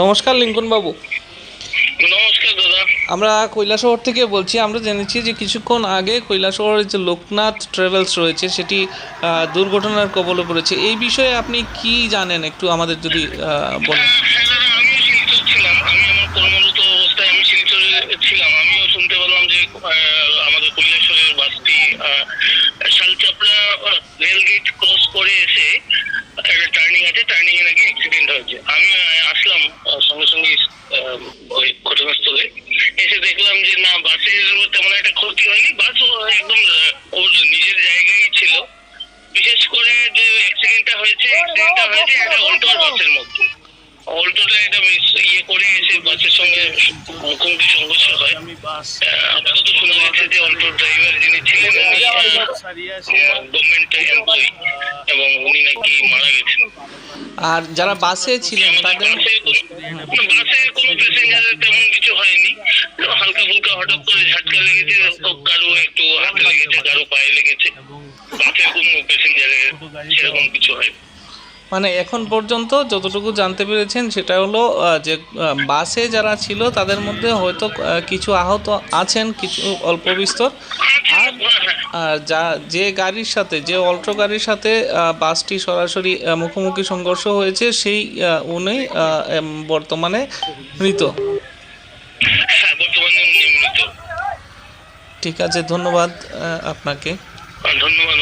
নমস্কার লিঙ্কন বাবু নমস্কার দাদা। আমরা কৈলাসহর থেকে বলছি আমরা জেনেছি যে কিছুক্ষণ আগে কৈলাসহরের যে লোকনাথ ট্রাভেলস রয়েছে সেটি দুর্ঘটনার কবলে পড়েছে। এই বিষয়ে আপনি কি জানেন? একটু আমাদের যদি বলেন। আমি আসলাম সঙ্গে সঙ্গে ওই ঘটনাস্থলে। এসে দেখলাম যে না বাসের তেমন একটা ক্ষতি হয়নি। বাস একদম ওর নিজের জায়গায় ছিল। বিশেষ করে যে অ্যাক্সিডেন্টটা হয়েছে অ্যাক্সিডেন্টটা হয়েছে একটা অল্টোর বাসের মধ্যে। অল্টোটা এটা ইয়ে করে এসে বাসের সঙ্গে মুখোমুখি সংঘর্ষ হয়। আপাতত শোনা যাচ্ছে যে অল্টোর ড্রাইভার যিনি ছিলেন উনি আর যারা বাসে ছিলেন, তাদের বাসে কোনো- প্যাসেঞ্জারের তেমন কিছু হয়নি হালকা ফুলকা হঠাৎ করে ঝাটকা লেগেছে কারও একটু হাতে লেগেছে কারও পায়ে লেগেছে বাসে কোনো প্যাসেঞ্জারের সেরকম কিছু হয়নি। মানে এখন পর্যন্ত যতটুকু জানতে পেরেছেন সেটা হলো যে বাসে যারা ছিল তাদের মধ্যে হয়তো কিছু আহত আছেন কিছু অল্প বিস্তর। আর যা যে গাড়ির সাথে যে অল্টো গাড়ির সাথে বাসটি সরাসরি মুখোমুখি সংঘর্ষ হয়েছে সেই উনি বর্তমানে মৃত। হ্যাঁ মৃত। ঠিক আছে ধন্যবাদ আপনাকে। ধন্যবাদ